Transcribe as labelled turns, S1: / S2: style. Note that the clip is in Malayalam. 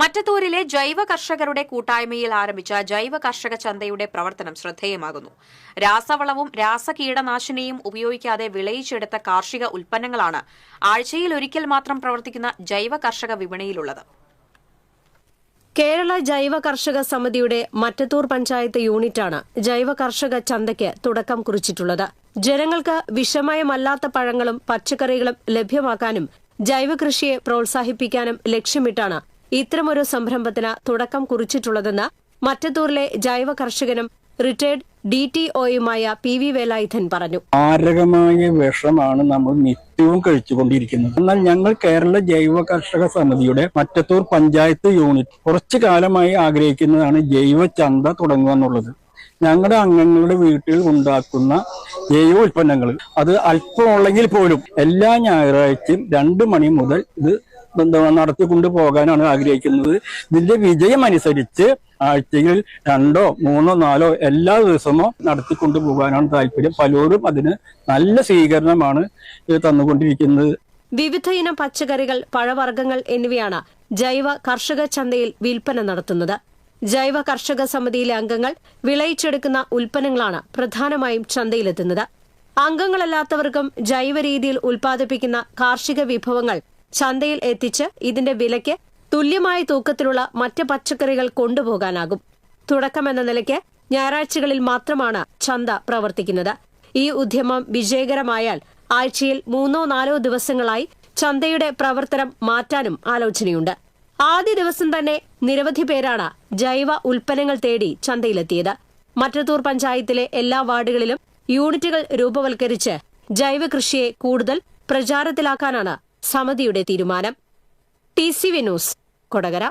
S1: മറ്റത്തൂരിലെ ജൈവ കർഷകരുടെ കൂട്ടായ്മയിൽ ആരംഭിച്ച ജൈവ കർഷക ചന്തയുടെ പ്രവർത്തനം ശ്രദ്ധേയമാകുന്നു. രാസവളവും രാസകീടനാശിനിയും ഉപയോഗിക്കാതെ വിളയിച്ചെടുത്ത കാർഷിക ഉൽപ്പന്നങ്ങളാണ് ആഴ്ചയിൽ ഒരിക്കൽ മാത്രം പ്രവർത്തിക്കുന്ന ജൈവ കർഷക വിപണിയിലുള്ളത്.
S2: കേരള ജൈവ കർഷക സമിതിയുടെ മറ്റത്തൂർ പഞ്ചായത്ത് യൂണിറ്റാണ് ജൈവ കർഷക ചന്തയ്ക്ക് തുടക്കം കുറിച്ചിട്ടുള്ളത്. ജനങ്ങൾക്ക് വിഷമയമല്ലാത്ത പഴങ്ങളും പച്ചക്കറികളും ലഭ്യമാക്കാനും ജൈവ കൃഷിയെ പ്രോത്സാഹിപ്പിക്കാനും ലക്ഷ്യമിട്ടാണ് ഇത്തരമൊരു സംരംഭത്തിന് തുടക്കം കുറിച്ചിട്ടുള്ളതെന്ന് മറ്റത്തൂരിലെ ജൈവ കർഷകനും റിട്ടയർഡ് ഡി ടി ഒയുമായ പി വി വേലായുധൻ പറഞ്ഞു.
S3: മാരകമായ വിഷമാണ് നമ്മൾ നിത്യവും കഴിച്ചുകൊണ്ടിരിക്കുന്നത്. എന്നാൽ ഞങ്ങൾ കേരള ജൈവ കർഷക സമിതിയുടെ മറ്റത്തൂർ പഞ്ചായത്ത് യൂണിറ്റ് കുറച്ചു കാലമായി ആഗ്രഹിക്കുന്നതാണ് ജൈവ ചന്ത തുടങ്ങുക എന്നുള്ളത്. ഞങ്ങളുടെ അംഗങ്ങളുടെ വീട്ടിൽ ഉണ്ടാക്കുന്ന ജൈവ ഉൽപ്പന്നങ്ങൾ. അത് അല്പമുള്ളെങ്കിൽ പോലും എല്ലാ ഞായറാഴ്ചയും രണ്ട് മണി മുതൽ ഇത് നടത്തിക്കൊണ്ട് പോകാനാണ് ആഗ്രഹിക്കുന്നത്. ഇതിന്റെ വിജയം അനുസരിച്ച് ആഴ്ചയിൽ രണ്ടോ മൂന്നോ നാലോ എല്ലാ ദിവസമോ നടത്തിക്കൊണ്ടു പോകാനാണ് താല്പര്യം. പലരും അതിന് നല്ല സ്വീകരണമാണ് തന്നുകൊണ്ടിരിക്കുന്നത്.
S2: വിവിധ ഇനം പച്ചക്കറികൾ പഴവർഗങ്ങൾ എന്നിവയാണ് ജൈവ കർഷക ചന്തയിൽ വിൽപ്പന നടത്തുന്നത്. ജൈവ കർഷക സമിതിയിലെ അംഗങ്ങൾ വിളയിച്ചെടുക്കുന്ന ഉൽപ്പന്നങ്ങളാണ് പ്രധാനമായും ചന്തയിലെത്തുന്നത്. അംഗങ്ങളല്ലാത്തവർക്കും ജൈവ രീതിയിൽ ഉൽപ്പാദിപ്പിക്കുന്ന കാർഷിക വിഭവങ്ങൾ ചന്തയിൽ എത്തിച്ച് ഇതിന്റെ വിലയ്ക്ക് തുല്യമായ തൂക്കത്തിലുള്ള മറ്റ് പച്ചക്കറികൾ കൊണ്ടുപോകാനാകും. തുടക്കമെന്ന നിലയ്ക്ക് ഞായറാഴ്ചകളിൽ മാത്രമാണ് ചന്ത പ്രവർത്തിക്കുന്നത്. ഈ ഉദ്യമം വിജയകരമായാൽ ആഴ്ചയിൽ മൂന്നോ നാലോ ദിവസങ്ങളായി ചന്തയുടെ പ്രവർത്തനം മാറ്റാനും ആലോചനയുണ്ട്. ആദ്യ ദിവസം തന്നെ നിരവധി പേരാണ് ജൈവ ഉൽപ്പന്നങ്ങൾ തേടി ചന്തയിലെത്തിയത്. മറ്റത്തൂർ പഞ്ചായത്തിലെ എല്ലാ വാർഡുകളിലും യൂണിറ്റുകൾ രൂപവൽക്കരിച്ച് ജൈവ കൃഷിയെ കൂടുതൽ പ്രചാരത്തിലാക്കാനാണ് സമിതിയുടെ തീരുമാനം. T C V news Kodakara.